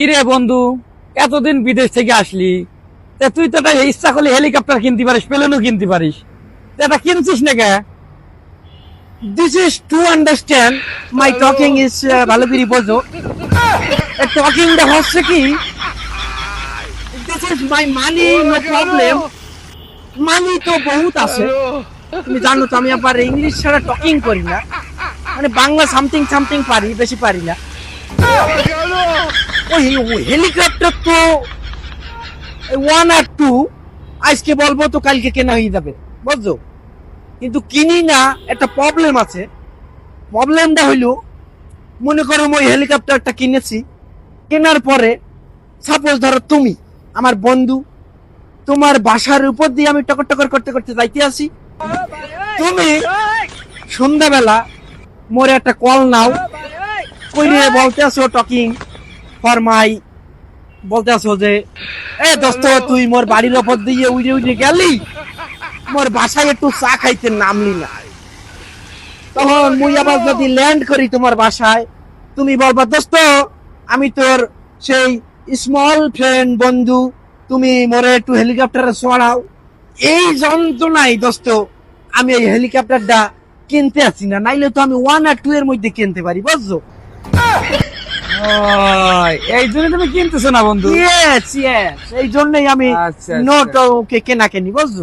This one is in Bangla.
কিরে বন্ধু এতদিন বিদেশ থেকে আসলি। তুই তো একটা ইচ্ছা করলে হেলিকপ্টার কিনতে পারিস প্লেনও কিনতে পারিস। এটা কিনছিস না কে? Is to understand my talking is uh, ভালো করে বোঝো। টকিং দা হচ্ছে কি? This is my money no problem money তো বহুত আছে। তুমি জানো তো আমি আবার ইংলিশ ছাড়া টকিং করি না। মানে বাংলা সামথিং সামথিং পারি বেশি পারি না। ওই হেলিকপ্টার তো ওয়ান আর টু আজকে বলব তো কালকে কেনা হয়ে যাবে, বুঝছ? কিন্তু কিনি না, একটা প্রবলেম আছে। প্রবলেমটা হইল, মনে করো ওই হেলিকপ্টারটা কিনেছি, কেনার পরে সাপোজ ধরো তুমি, আমার বন্ধু, তোমার বাসার উপর দিয়ে আমি টকর টকর করতে করতে যাইতে আসি। তুমি সন্ধ্যাবেলা মোরে একটা কল নাও, কইরে বলতে আসো টকিং। ফর মাই বলতে আসো যে এ দোস্ত তুই মোর বাড়ির ওপর দিয়ে উড়ে উড়ে গেলি? মোর বাসায় একটু চা খাইতে নামলি না। তখন মুই আবার যদি ল্যান্ড করি তোমার বাসায় তুমি বলবা দোস্ত আমি তোর সেই স্মল ফ্রেন্ড বন্ধু তুমি মোরে একটু হেলিকপ্টারে চড়াও। এই যন্ত্রণাই দোস্ত আমি এই হেলিকপ্টারটা কিনতে আসি না। নাইলে তো আমি ওয়ান আর টু এর মধ্যে কিনতে পারি বুঝছ? এই জন্য তুমি কিনতেছো না বন্ধু ইয়েস ইয়েস এই জন্যই আমি আচ্ছা, নোট আচ্ছা। ওকে কেনা কেনি বুঝছ